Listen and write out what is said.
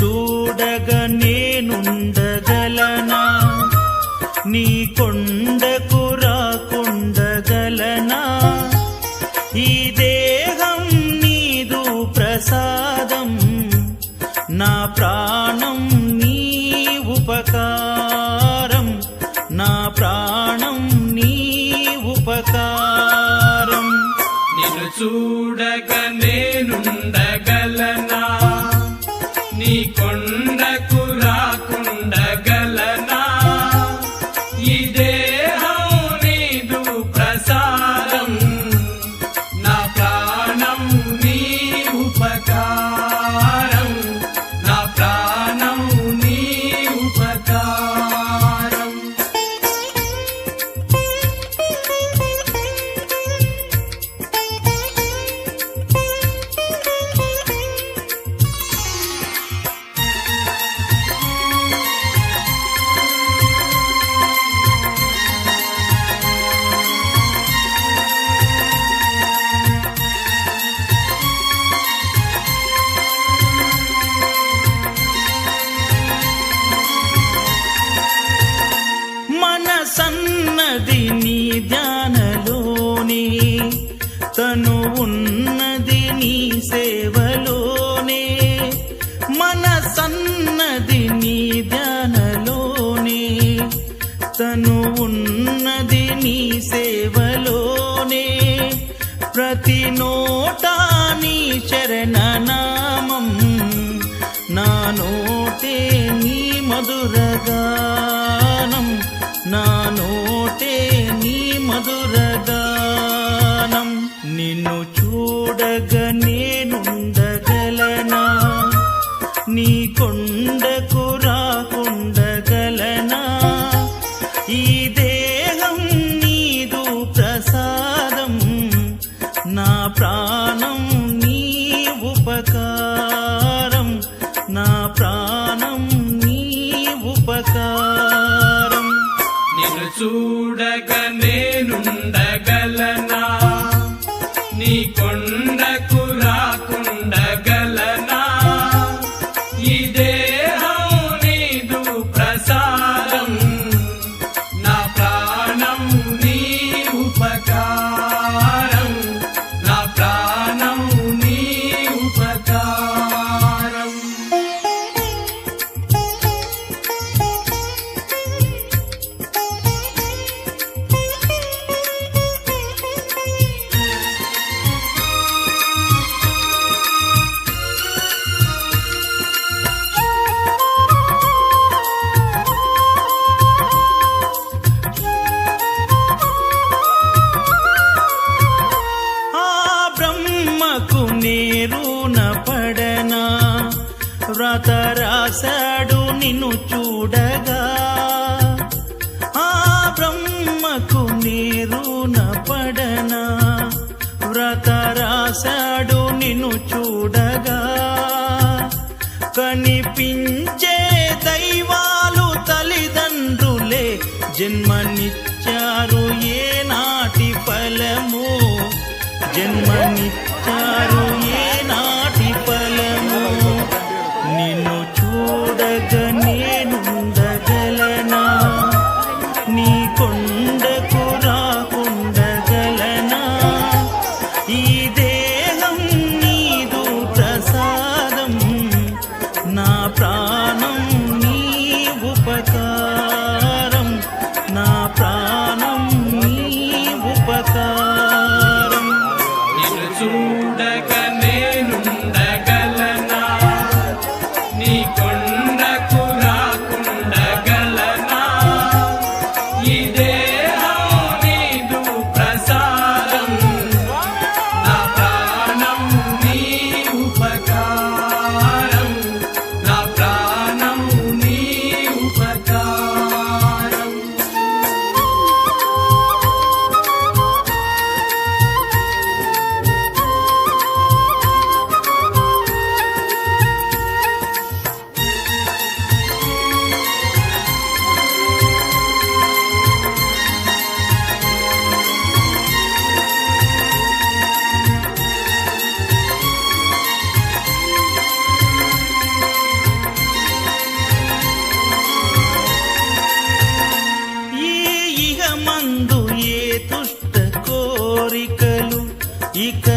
చూడగ నేనుండగలనా? నీ కొండకు రాకుండగలనా? ఈ దేహం నీదు ప్రసాదం నా ప్రాణం నీ ఉపకారం నా ప్రాణం నీ ఉపకారం. నిన్ను చూడగ నేను తను ఉన్నది నీ సేవలోనే మనసన్నది నీ ధ్యానలోనే. తను ఉన్నది నీ సేవలోనే ప్రతి నోటా నీ చరణనామం నా నోటే నీ మధురగానం నా నోటే నీ మధురగా నిన్ను చూడగ నేనుండగలనా? నీ కొండకు రాకుండగలనా? ఈ దేహం నీదు ప్రసాదం నా ప్రాణం నీ ఉపకారం నా ప్రాణం నీ ఉపకారం. నిన్ను చూడగ వ్రత రాశాడు నిన్ను చూడగా. ఆ బ్రహ్మకు నేరున పడనా. వ్రత రాశాడు నిన్ను చూడగా. కనిపించే దైవాలు తల్లిదండ్రులే జన్మనిచ్చారు ఏ నాటి ఫలము. జన్మనిచ్చారు ఏ నీ fica.